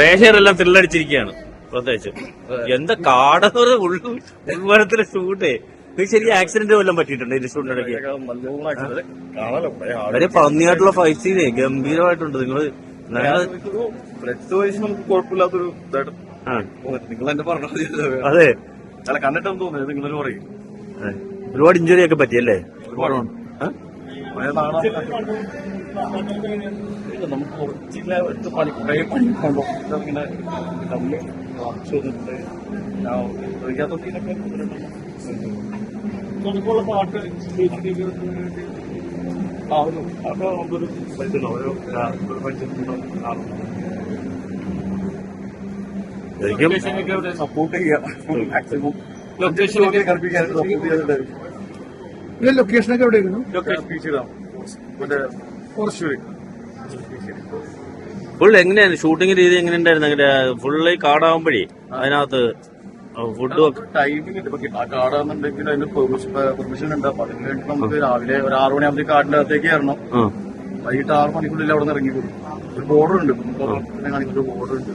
പ്രേക്ഷകരെല്ലാം തിള്ളടിച്ചിരിക്കുകയാണ്. പ്രത്യേകിച്ച്. എന്താ കാടെന്ന് പറഞ്ഞ ഉള്ളു ഉൾവനത്തിലെ ഷൂട്ടേ. ഇത് ശരി ആക്സിഡന്റ് വല്ലതും പറ്റിയിട്ടുണ്ട് ഇതിന്റെ ഷൂട്ടിനിടയ്ക്ക് അവർ പന്നിയായിട്ടുള്ള ഫൈറ്റ് സീനേ ഗംഭീരമായിട്ടുണ്ട്. നിങ്ങൾ ബ്ലഡ് വൈസ് നമുക്ക് കുഴപ്പമില്ലാത്തൊരു ഇതായിട്ട് നിങ്ങൾ എന്നെ പറഞ്ഞത് അതെ. അല്ല കണ്ടിട്ടെന്ന് തോന്നുന്നത് നിങ്ങൾ പറയും. ഏ. ഒരുപാട് ഇഞ്ചുറി ഒക്കെ പറ്റിയല്ലേ? ഒരുപാടുണ്ട് നാടാ ഇല്ല, നമുക്ക് കുറച്ചില്ല ഒരു പണി കുറേ പണി കണ്ടോ? ഇങ്ങനെ തമ്മിൽ വാച്ച് വന്നിട്ട് നമുക്കുള്ള പാട്ട് ആ ഒരു അപ്പൊ നമുക്കൊരു പറ്റുന്ന ഒരു ഒരു പറ്റുന്ന ശരിക്കും സപ്പോർട്ട് ചെയ്യാം മാക്സിമം ലൊക്കേഷനൊക്കെ കൽപ്പിക്കാനായിട്ട് സപ്പോർട്ട് ചെയ്യാനുണ്ടായിരുന്നു ഇതിന്റെ ലൊക്കേഷനൊക്കെ എവിടെയായിരുന്നു? ലൊക്കേഷൻ മറ്റേ ഫോറസ്റ്റ് ഫുൾ എങ്ങനെയാണ്? ഷൂട്ടിംഗ് രീതി എങ്ങനെ ഉണ്ടായിരുന്നു അങ്ങനെ ഫുള്ള് കാടാവുമ്പോഴേ അതിനകത്ത് ഫുഡ് ടൈമിംഗ് ഉണ്ട്. ആ കാടാന്നുണ്ടെങ്കിൽ അതിന് പെർമിഷൻ ഉണ്ട്. അപ്പൊ അതിന് വേണ്ടി നമുക്ക് രാവിലെ ഒരു ആറു മണിയാകുമ്പോൾ കാടിന്റെ അകത്തേക്ക് കയറണം. ആ. വൈകിട്ട് ആറ് മണിക്കുള്ളിൽ അവിടെ നിന്ന് ഇറങ്ങി കൊടുക്കും ഒരു ബോർഡർ ഉണ്ട്. കാണിക്കുന്ന ബോർഡർ ഉണ്ട്.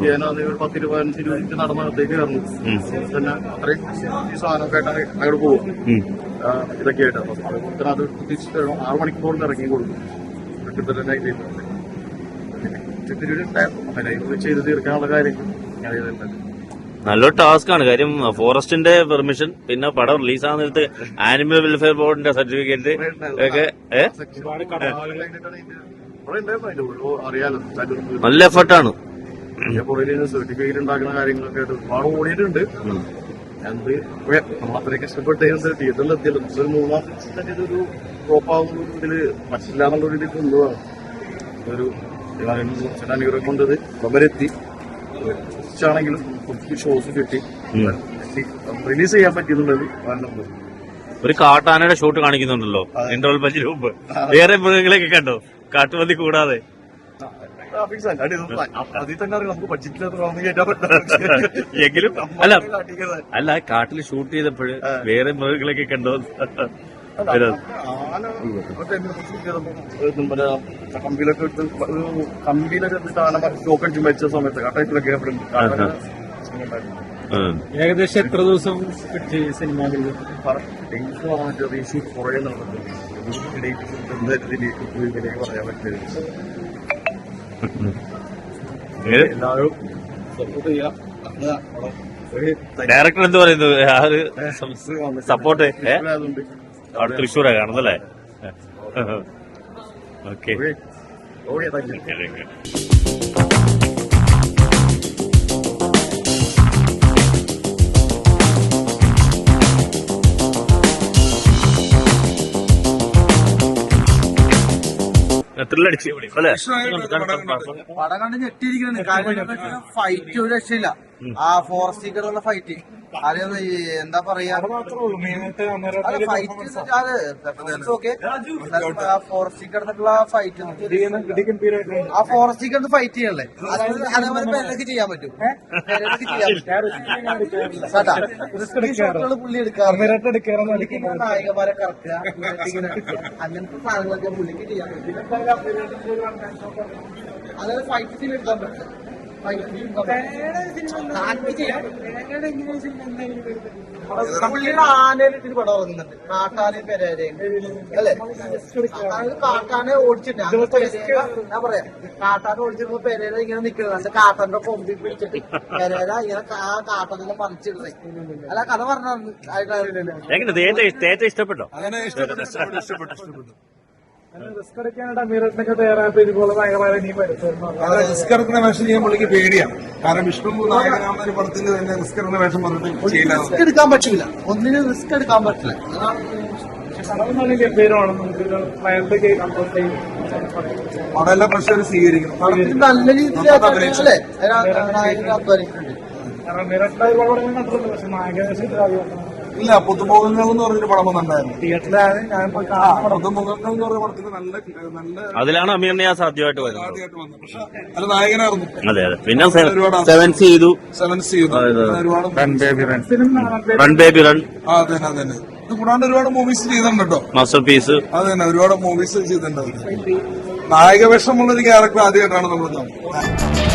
ചെയ്യാൻ അത് ഒരു പത്ത് ഇരുപത് പതിനഞ്ച് ഇരുപത് മിനിറ്റ് നടന്ന അകത്തേക്ക് പിന്നെ തന്നെ അത്രയും സാധനമൊക്കെ ആയിട്ട് അങ്ങോട്ട് പോകും ഇതൊക്കെ ആയിട്ട് അപ്പൊ അത് തിരിച്ചിട്ട് ആറു മണിക്കൂറിൽ ഇറങ്ങി കൊടുക്കും. തന്നെ ഉണ്ടായിരുന്നു ചെയ്ത് തീർക്കാനുള്ള കാര്യങ്ങൾ ഞാൻ ചെയ്തിട്ടുണ്ട് നല്ലൊരു ടാസ്ക് ആണ്. കാര്യം ഫോറസ്റ്റിന്റെ പെർമിഷൻ പിന്നെ പടം റിലീസ് ആകുന്ന നേരത്ത് ആനിമൽ വെൽഫെയർ ബോർഡിന്റെ സർട്ടിഫിക്കറ്റ് ഒക്കെ നല്ല എഫർട്ടാണ് സർട്ടിഫിക്കറ്റ് ഉണ്ടാക്കുന്ന കാര്യങ്ങളൊക്കെ ഒരുപാട് ഓടിയിട്ടുണ്ട്. എന്ത് അത്രയൊക്കെ തിയേറ്ററിൽ ഒരു മൂന്നാം സെക്കൻഡ് ഇതൊരു ഡ്രോപ്പ് ആവുന്ന ഒരു ഇതിൽ പറ്റില്ല എന്നുള്ള ഒരു ഇതിൽ കൊണ്ടുപോകാം ഒരു അനുഗ്രഹം കൊണ്ടത് അവരെത്തി കുറച്ചാണെങ്കിലും കുറച്ച് ഷോസ് കിട്ടി. റിലീസ് ചെയ്യാൻ പറ്റിയെന്നുള്ളത് നല്ലത് ഒരു കാട്ടാനയുടെ ഷോട്ട് കാണിക്കുന്നുണ്ടല്ലോ. ഇന്റർവൽ പഞ്ചിന് മുമ്പ് വേറെ മൃഗങ്ങളെയൊക്കെ കണ്ടോ? കാട്ടുപതി കൂടാതെ. അല്ല. അടി ഇതൊന്നും അതിൽ തന്നെ അറിയാം നമുക്ക് ബഡ്ജറ്റിൽ കേട്ടാൻ പറ്റില്ല. എങ്കിലും അല്ല അല്ല കാട്ടിൽ ഷൂട്ട് ചെയ്തപ്പോഴ് വേറെ മൃഗങ്ങളൊക്കെ കണ്ടോ കമ്പിയിലൊക്കെ കമ്പിയിലൊക്കെ ഇട്ടിട്ട് ആന മരിച്ച സമയത്ത് കട്ടയത്തിലൊക്കെ. ഏകദേശം എത്ര ദിവസം കിട്ടി സിനിമ റീഷൂട്ട് കുറേ നടന്നു പറയാൻ പറ്റില്ല? എല്ലാവരും സപ്പോർട്ട് ചെയ്യാം. അന്ന് ഡയറക്ടർ എന്ത് പറയുന്നു? ആര് സപ്പോർട്ട് അവിടെ തൃശ്ശൂരാ കാണുന്നല്ലേ okay. Okay okay thank you ത്രില്ലടിച്ച്. അല്ലേ? പടം കണ്ട് ഞെട്ടിയിരിക്കുന്നു കാര്യം ഫൈറ്റ് ഒരു രക്ഷയില്ല. ആ ഫോറസ്റ്റ് വന്ന ഫൈറ്റ് അറിയാം ഈ എന്താ പറയാ? ഫൈറ്റ് ഓക്കെ ആ ഫോറസ്റ്റിൽ കിടന്നിട്ടുള്ള ഫൈറ്റ് ആ ഫോറസ്റ്റിൽ കിടന്ന് ഫൈറ്റ് ചെയ്യണല്ലേ അത് അതേപോലെ പെരലൊക്കെ ചെയ്യാൻ പറ്റും. പെരലൊക്കെ ചെയ്യാൻ പുള്ളി എടുക്കാറുണ്ട് ഇങ്ങനെ കറക്കുക അങ്ങനത്തെ സാധനങ്ങളൊക്കെ പുള്ളിക്ക് ചെയ്യാൻ പറ്റും. അതായത് ഫൈറ്റ് സീൻ എടുക്കാൻ പറ്റും. പുള്ളിയുടെ ആനയിലിട്ട് പടം ഇറങ്ങുന്നുണ്ട് കാട്ടാനയും പെരേരയും. അല്ലേ? അതായത് കാട്ടാനെ ഓടിച്ചിട്ട് ഞാൻ പറയാം. കാട്ടാനെ ഓടിച്ചിരുമ്പോ പെരേര ഇങ്ങനെ നിക്കുന്നത് കാട്ടാന്റെ കൊമ്പി പിടിച്ചിട്ട് പെരേര ഇങ്ങനെ ആ കാട്ടാനെ പറിച്ചിടുന്നത്. അല്ല കഥ പറഞ്ഞു ഇഷ്ടപ്പെട്ടോ? അങ്ങനെ ഇഷ്ടപ്പെട്ടു ഇഷ്ടപ്പെട്ടു ഇഷ്ടപ്പെട്ടു ഇഷ്ടപ്പെട്ടു. റിസ്ക് എടുക്കുന്ന വേഷം ചെയ്യാൻ പുള്ളിക്ക് പേടിയാണ്. കാരണം വിഷ്ണു നായകനാവുന്ന പടത്തിന്റെ തന്നെ റിസ്ക് എടുക്കുന്ന വേഷം പറഞ്ഞിട്ട് റിസ്ക് എടുക്കാൻ പറ്റില്ല ഒന്നിനും റിസ്ക് എടുക്കാൻ പറ്റില്ല. അവിടെ പ്രശ്നം സ്വീകരിക്കണം നല്ല രീതിയിൽ അധ്വാനിക്കുന്നുണ്ട് കാരണം മിറട്ടിലെ ഒരുപാട് പക്ഷെ നായകവേഷം ഇല്ല പുതുമുഖങ്ങൾ എന്ന് പറഞ്ഞൊരു പടം വന്നിട്ടുണ്ടായിരുന്നു. തിയേറ്ററിലാണ് ഞാൻ പോയി ആ. കാണാൻ പുതുമുഖങ്ങൾ എന്ന് പറഞ്ഞ പടത്തിന് നല്ല നല്ല അതിലാണ് അമീർ ഞാൻ സാധ്യമായിട്ട് വരുന്നത് ആദ്യമായിട്ട് വന്നു പക്ഷെ അത് നായകനായിരുന്നു. അതെ അതെ. പിന്നെ ഒരുപാട് സെവൻസ് ചെയ്തു. സെവൻസ് ചെയ്തു. ഒരുപാട് റൺ ബേബി റൺ ആ അതെ തന്നെ അതെ തന്നെ ഇത് കൂടാണ്ട് ഒരുപാട് മൂവീസ് ചെയ്തിട്ടുണ്ട് കേട്ടോ. മാസ്റ്റർ പീസ് അതെ തന്നെ ഒരുപാട് മൂവീസ് ചെയ്തിട്ടുണ്ട്. നായക വേഷമുള്ള ഒരു ക്യാരക്ടർ ആദ്യമായിട്ടാണ് നമ്മൾ കാണുന്നത്.